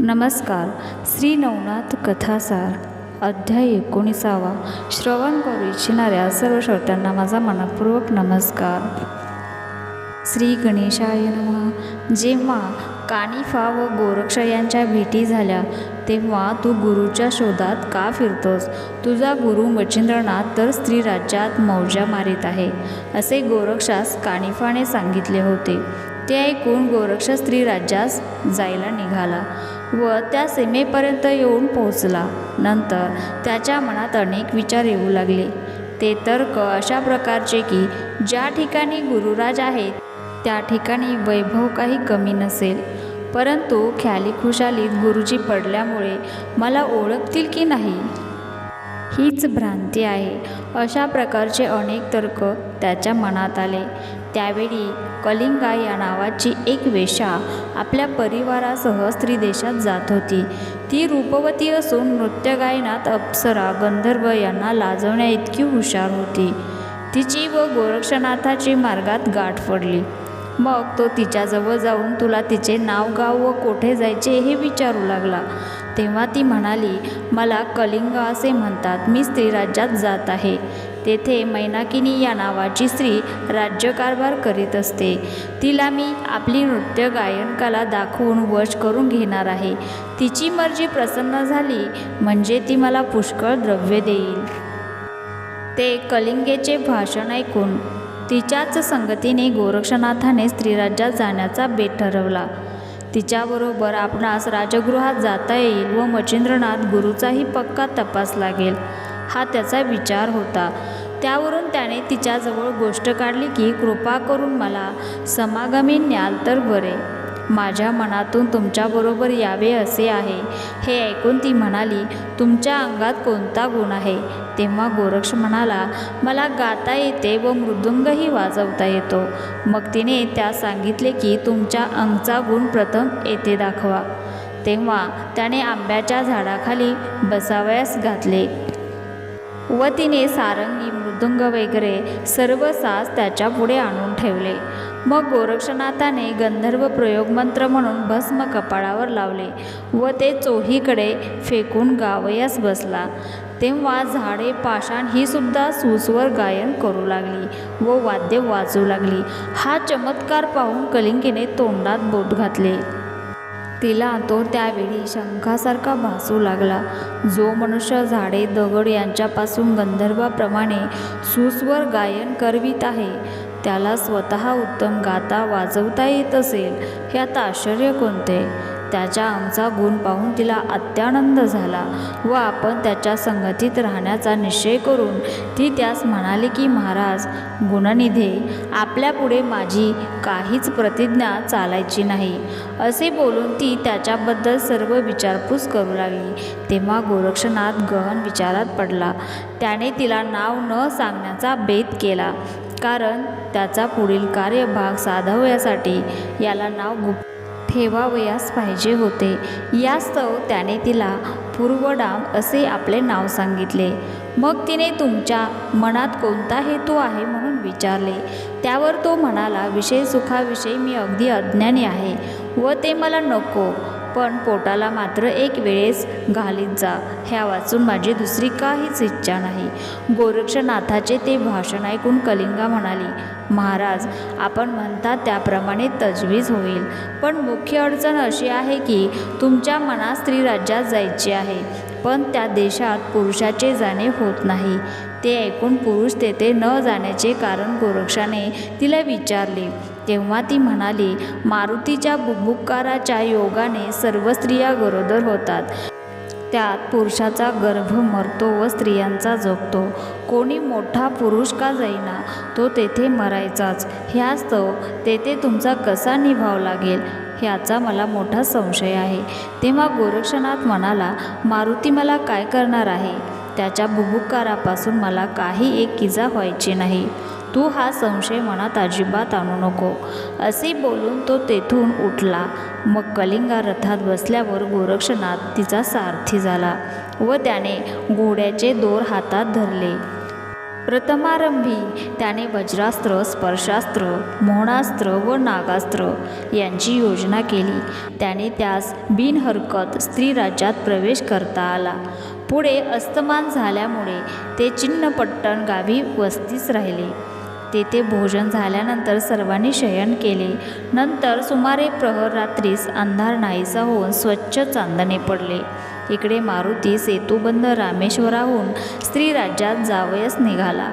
नमस्कार. श्री नवनाथ कथासार अध्याय एकोणीसावा. श्रवण करू इच्छिणाऱ्या सर्व श्रोत्यांना माझा मनपूर्वक नमस्कार. श्री गणेशाय नम. जेव्हा कानिफा व गोरक्ष यांच्या भेटी झाल्या तेव्हा तू गुरुच्या शोधात का फिरतोस? तुझा गुरु मच्छिंद्रनाथ तर स्त्री राज्यात मौजा मारीत आहे असे गोरक्षास कानिफाने सांगितले होते. ते ऐकून गोरक्ष स्त्री राज्यास जायला निघाला. व त्या सीमेपर्यंत येऊन पोहोचला. नंतर त्याच्या मनात अनेक विचार येऊ लागले. ते तर्क अशा प्रकारचे की ज्या ठिकाणी गुरुराज आहेत त्या ठिकाणी वैभव काही कमी नसेल. परंतु ख्याली खुशालीत गुरुजी पडल्यामुळे मला ओळखतील की नाही? हीच भ्रांती आहे. अशा प्रकारचे अनेक तर्क त्याच्या मनात आले. त्यावेळी कलिंगा या नावाची एक वेश्या आपल्या परिवारासह स्त्री देशात जात होती. ती रूपवती असून नृत्यगायनात अप्सरा गंधर्व यांना लाजवण्या इतकी हुशार होती. तिची व गोरक्षनाथाची मार्गात गाठ पडली. मग तो तिच्याजवळ जाऊन तुला तिचे नाव गाव व कोठे जायचे हे विचारू लागला. तेव्हा ती म्हणाली मला कलिंगा असे म्हणतात. मी स्त्रीराज्यात जात आहे. तेथे मैनाकिनी या नावाची स्त्री राज्यकारभार करीत असते. तिला मी आपली नृत्य गायन कला दाखवून वश करून घेणार आहे. तिची मर्जी प्रसन्न झाली म्हणजे ती मला पुष्कळ द्रव्य देईल. ते कलिंगेचे भाषण ऐकून तिच्याच संगतीने गोरक्षनाथाने स्त्रीराज्यात जाण्याचा बेत ठरवला. तिच्याबरोबर आपणास राजगृहात जाता येईल व मच्छिंद्रनाथ गुरुचाही पक्का तपास लागेल. हा त्याचा विचार होता. त्यावरून त्याने तिच्याजवळ गोष्ट काढली की कृपा करून मला समागमी न्याल तर बरे. माझ्या मनातून तुमच्याबरोबर यावे असे आहे. हे ऐकून ती म्हणाली तुमच्या अंगात कोणता गुण आहे? तेव्हा गोरक्ष म्हणाला मला गाता येते व मृदुंगही वाजवता येतो. मग तिने त्यास सांगितले की तुमच्या अंगचा गुण प्रथम येथे दाखवा. तेव्हा त्याने आंब्याच्या झाडाखाली बसावयास घातले. व तिने सारंगी मृदुंग वगैरे सर्व साज त्याच्या पुढे आणून ठेवले. मग गोरक्षनाथाने गंधर्व प्रयोगमंत्र म्हणून भस्म कपाळावर लावले व ते चोहीकडे फेकून गावयास बसला. तेव्हा झाडे पाषाण ही सुद्धा सुस्वर गायन करू लागली व वाद्य वाजू लागली. हा चमत्कार पाहून कलिंगीने तोंडात बोट घातले. तिला तो त्यावेळी शंखासारखा भासू लागला. जो मनुष्य झाडे दगड यांच्यापासून गंधर्वाप्रमाणे सुस्वर गायन करवीत आहे त्याला स्वतः उत्तम गाता वाजवता येत असेल हे आता आश्चर्य कोणते? त्याच्या आमचा गुण पाहून तिला अत्यानंद झाला व आपण त्याच्या संगतीत राहण्याचा निश्चय करून ती त्यास म्हणाली की महाराज गुणनिधे आपल्यापुढे माझी काहीच प्रतिज्ञा चालायची नाही. असे बोलून ती त्याच्याबद्दल सर्व विचारपूस करू लागली. तेव्हा गोरक्षनाथ गहन विचारात पडला. त्याने तिला नाव न सांगण्याचा बेत केला कारण त्याचा पुढील कार्यभाग साधव्यासाठी याला नाव गुप्त ठेवावयास पाहिजे होते. यास्तव त्याने तिला पूर्वडाम असे आपले नाव सांगितले. मग तिने तुमच्या मनात कोणता हेतू आहे म्हणून विचारले. त्यावर तो म्हणाला विषय सुखाविषयी मी अगदी अज्ञानी आहे व ते मला नको. पण पोटाला मात्र एक वेळेस घालीत जा ह्या वाचून माझी दुसरी काहीच इच्छा नाही. गोरक्षनाथाचे ते भाषण ऐकून कलिंगा म्हणाली महाराज आपण म्हणता त्याप्रमाणे तजवीज होईल. पण मुख्य अडचण अशी आहे की तुमच्या मनात स्त्री राज्यात जायची आहे. पण त्या देशात पुरुषाचे जाणे होत नाही. ते ऐकून पुरुष तेथे न जाण्याचे कारण गोरक्षाने तिला विचारले. तेव्हा ती म्हणाली मारुतीच्या बुभुक्काराच्या योगाने सर्व स्त्रिया गरोदर होतात. त्यात पुरुषाचा गर्भ मरतो व स्त्रियांचा जगतो. कोणी मोठा पुरुष का जाईना तो तेथे मरायचाच. ह्यास्तव तेथे तुमचा कसा निभाव लागेल ह्याचा मला मोठा संशय आहे. तेव्हा गोरक्षनाथ म्हणाला मारुती मला काय करणार आहे? त्याच्या बुभुकारापासून मला काही एक इजा व्हायची नाही. तू हा संशय मनात अजिबात आणू नको. असे बोलून तो तेथून उठला. मग कलिंगा रथात बसल्यावर गोरक्षनाथ तिचा सारथी झाला व त्याने घोड्याचे दोर हातात धरले. प्रथमारंभी त्याने वज्रास्त्र स्पर्शास्त्र मोहनास्त्र व नागास्त्र यांची योजना केली. त्याने त्यास बिनहरकत स्त्री राज्यात प्रवेश करता आला. पुढे अस्तमान झाल्यामुळे ते चिन्नपट्टण गावी वस्तीस राहिले. तेथे भोजन झाल्यानंतर सर्वांनी शयन केले. नंतर सुमारे प्रहर रात्रीस अंधार नाहीसा होऊन स्वच्छ चांदणे पडले. इकडे मारुती सेतुबंद रामेश्वराहून स्त्री राज्यात जावयस निघाला.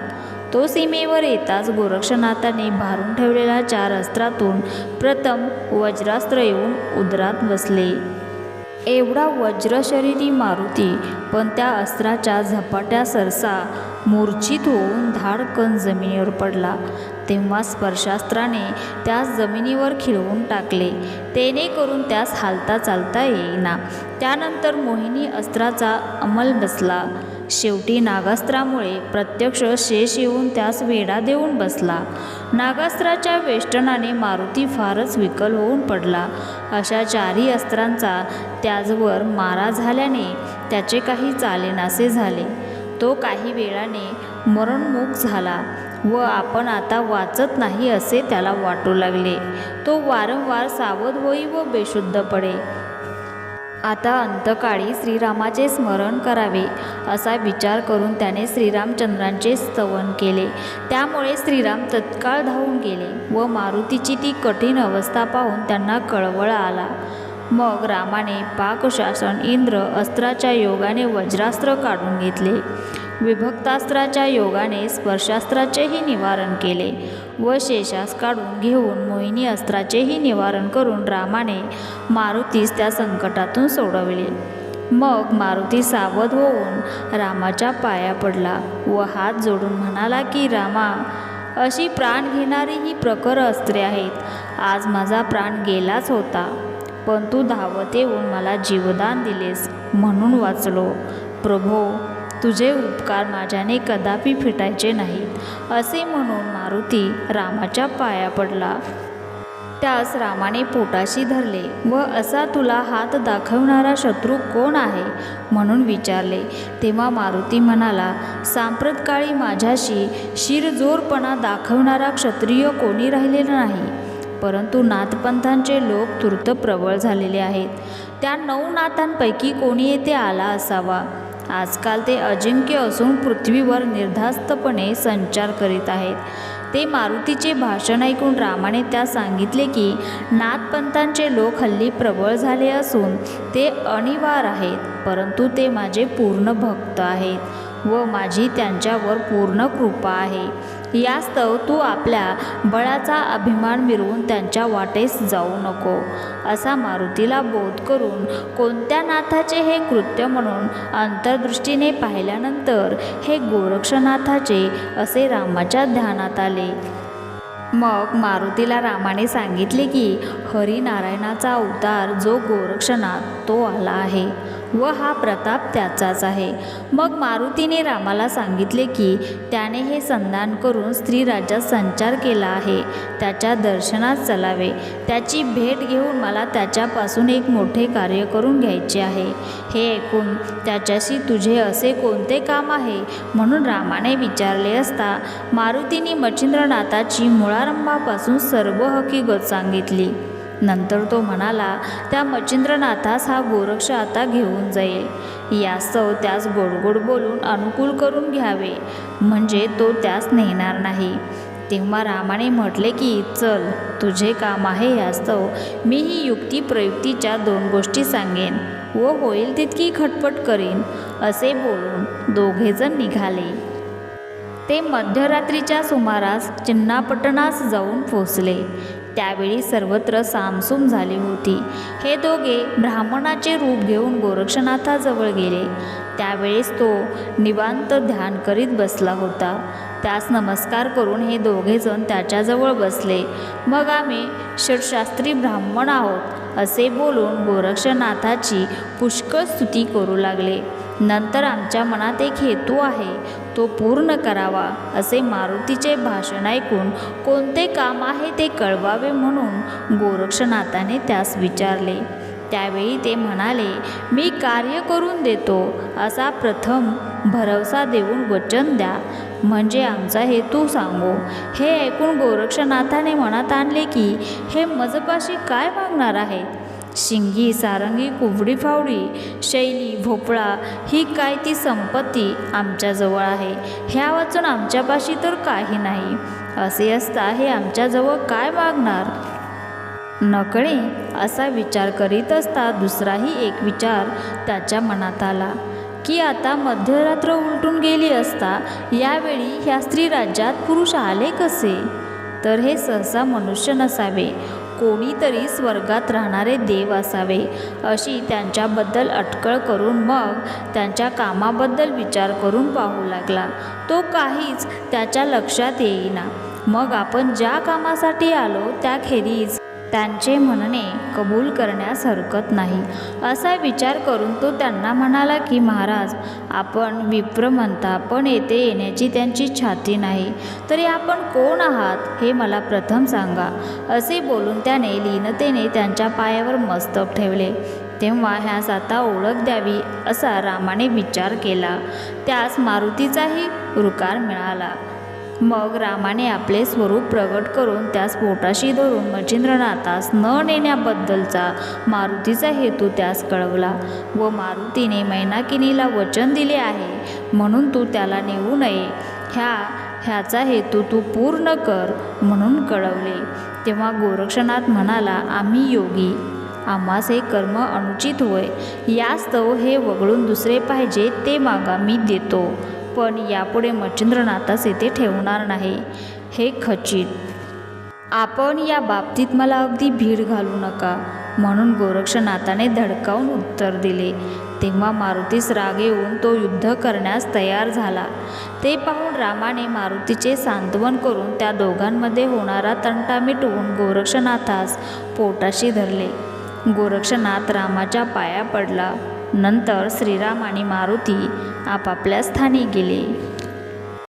तो सीमेवर येताच गोरक्षनाथाने भारून ठेवलेल्या चार अस्त्रातून प्रथम वज्रास्त्र येऊन उदरात बसले. एवढा वज्रशरीरी मारुती पण त्या अस्त्राच्या झपाट्या सरसा मूर्छित होऊन धाडकन जमिनीवर पडला. तेव्हा स्पर्शास्त्राने त्यास जमिनीवर खिळवून टाकले. तेने करून त्यास हालता चालता येईना. त्यानंतर मोहिनी अस्त्राचा अंमल बसला. शेवटी नागास्त्रामुळे प्रत्यक्ष शेष येऊन त्यास वेढा देऊन बसला. नागास्त्राच्या वेष्टनाने मारुती फारच विकल होऊन पडला. अशा चारही अस्त्रांचा त्याचवर मारा झाल्याने त्याचे काही चालेनासे झाले. तो काही वेळाने मरणमुख झाला व आपण आता वाचत नाही असे त्याला वाटू लागले. तो वारंवार सावध होई व बेशुद्ध पडे. आता अंतकाळी श्रीरामाचे स्मरण करावे असा विचार करून त्याने श्रीरामचंद्रांचे स्तवन केले. त्यामुळे श्रीराम तत्काळ धावून गेले व मारुतीची ती कठीण अवस्था पाहून त्यांना कळवळ आला. मग रामाने पाकशासन इंद्र अस्त्राच्या योगाने वज्रास्त्र काढून घेतले. विभक्तास्त्राच्या योगाने स्पर्शास्त्राचेही निवारण केले व शेषास काढून घेऊन मोहिनी अस्त्राचेही निवारण करून रामाने मारुतीस त्या संकटातून सोडवले. मग मारुती सावध होऊन रामाच्या पाया पडला व हात जोडून म्हणाला की रामा अशी प्राण घेणारी ही प्रखर अस्त्रे आहेत. आज माझा प्राण गेलाच होता. पण तू धावत येऊन मला जीवदान दिलेस म्हणून वाचलो. प्रभो तुझे उपकार माझ्याने कदापि फिटायचे नाहीत असे म्हणून मारुती रामाच्या पाया पडला. त्यास रामाने पोटाशी धरले व असा तुला हात दाखवणारा शत्रू कोण आहे? म्हणून विचारले. तेव्हा मारुती म्हणाला सांप्रतकाळी माझ्याशी शिरजोरपणा दाखवणारा क्षत्रिय कोणी राहिलेला नाही? परंतु नाथपंथांचे लोक तूर्त प्रबळ झालेले आहेत. त्या नऊ नाथांपैकी कोणी येथे आला असावा? आजकाल ते अजिंक्य असून पृथ्वीवर निर्धास्तपणे संचार करीत आहेत. ते मारुतीचे भाषण ऐकून रामाने त्या सांगितले की नाथपंथांचे लोक हल्ली प्रबळ झाले असून ते अनिवार आहेत परंतु ते माझे पूर्ण भक्त आहेत व माझी त्यांच्यावर पूर्ण कृपा आहे. यास्तव तू आपल्या बळाचा अभिमान मिरवून त्यांच्या वाटेस जाऊ नको. असा मारुतीला बोध करून कोणत्या नाथाचे हे कृत्य म्हणून अंतर्दृष्टीने पाहिल्यानंतर हे गोरक्षनाथाचे असे रामाच्या ध्यानात आले. मग मारुतीला रामाने सांगितले की हरिनारायणाचा अवतार जो गोरक्षनाथ तो आला आहे. व हा प्रताप त्याचाच आहे. मग मारुतीने रामाला सांगितले की त्याने हे संधान करून स्त्रीराज्यात संचार केला आहे. त्याच्या दर्शनात चलावे. त्याची भेट घेऊन मला त्याच्यापासून एक मोठे कार्य करून घ्यायचे आहे. हे ऐकून त्याच्याशी तुझे असे कोणते काम आहे? म्हणून रामाने विचारले असता मारुतीने मच्छिंद्रनाथाची मुळारंभापासून सर्व हकीकत सांगितली. नंतर तो म्हणाला त्या मच्छिंद्रनाथास हा गोरक्ष आता घेऊन जाईल. यास्तव त्यास गोडगोड बोलून अनुकूल करून घ्यावे. म्हणजे तो त्यास नेणार नाही. तेव्हा रामाने म्हटले की चल तुझे काम आहे यास्तव मी ही युक्ती प्रयुक्तीच्या दोन गोष्टी सांगेन व होईल तितकी खटपट करीन. असे बोलून दोघेजण निघाले. ते मध्यरात्रीच्या सुमारास चिन्नापटणास जाऊन पोचले त्यावेळी सर्वत्र सामसूम झाली होती. हे दोघे ब्राह्मणाचे रूप घेऊन गोरक्षनाथाजवळ गेले. त्यावेळेस तो निवांत ध्यान करीत बसला होता. त्यास नमस्कार करून हे दोघेजण त्याच्याजवळ बसले. मग आम्ही षडशास्त्री ब्राह्मण आहोत असे बोलून गोरक्षनाथाची पुष्कळ स्तुती करू लागले. नंतर आमच्या मनात एक हेतू आहे तो पूर्ण करावा असे मारुतीचे भाषण ऐकून कोणते काम आहे ते कळवावे म्हणून गोरक्षनाथाने त्यास विचारले. त्यावेळी ते म्हणाले मी कार्य करून देतो असा प्रथम भरवसा देऊन वचन द्या. म्हणजे आमचा हेतू सांगू. हे ऐकून गोरक्षनाथाने मनात आणले की हे मजपाशी काय मागणार आहेत शिंगी सारंगी कुबडी फावडी शैली भोपळा ही काय ती संपत्ती आमच्याजवळ आहे. ह्या वाचून आमच्यापाशी तर काही नाही. असे असता हे आमच्याजवळ काय मागणार? नकळे असा विचार करीत असता दुसराही एक विचार त्याच्या मनात आला की आता मध्यरात्र उलटून गेली असता यावेळी ह्या स्त्री राज्यात पुरुष आले कसे? तर हे सहसा मनुष्य नसावे. कोणीतरी स्वर्गात राहणारे देव असावे अशी त्यांच्याबद्दल अटकळ करून मग त्यांच्या कामाबद्दल विचार करून पाहू लागला. तो काहीच त्याच्या लक्षात येईना. मग आपण ज्या कामासाठी आलो त्याखेरीज त्यांचे म्हणणे कबूल करण्यास हरकत नाही. असा विचार करून तो त्यांना म्हणाला की महाराज आपण विप्र म्हणता पण येथे येण्याची त्यांची छाती नाही. तरी आपण कोण आहात हे मला प्रथम सांगा. असे बोलून त्याने लीनतेने त्यांच्या पायावर मस्तक ठेवले. तेव्हा ह्यास आता ओळख द्यावी असा रामाने विचार केला. त्यास मारुतीचाही रुकार मिळाला. मग रामाने आपले स्वरूप प्रगट करून त्यास पोटाशी धरून मच्छिंद्रनाथास न नेण्याबद्दलचा मारुतीचा हेतू त्यास कळवला व मारुतीने मैनाकिनीला वचन दिले आहे म्हणून तू त्याला नेऊ नये. ह्या ह्याचा हेतू तू पूर्ण कर म्हणून कळवले. तेव्हा गोरक्षनाथ म्हणाला आम्ही योगी. आम्हास हे कर्म अनुचित होय. यास्तव हे वगळून दुसरे पाहिजे ते मागा मी देतो. पण यापुढे मच्छिंद्रनाथास येथे ठेवणार नाही. हे खचित. आपण या बाबतीत मला अगदी भीड घालू नका म्हणून गोरक्षनाथाने धडकावून उत्तर दिले. तेव्हा मारुतीस राग येऊन तो युद्ध करण्यास तयार झाला. ते पाहून रामाने मारुतीचे सांत्वन करून त्या दोघांमध्ये होणारा तंटा मिटवून गोरक्षनाथास पोटाशी धरले. गोरक्षनाथ रामाच्या पाया पडला. नंतर श्रीराम आणि मारुती आपापल्या स्थानी गेले.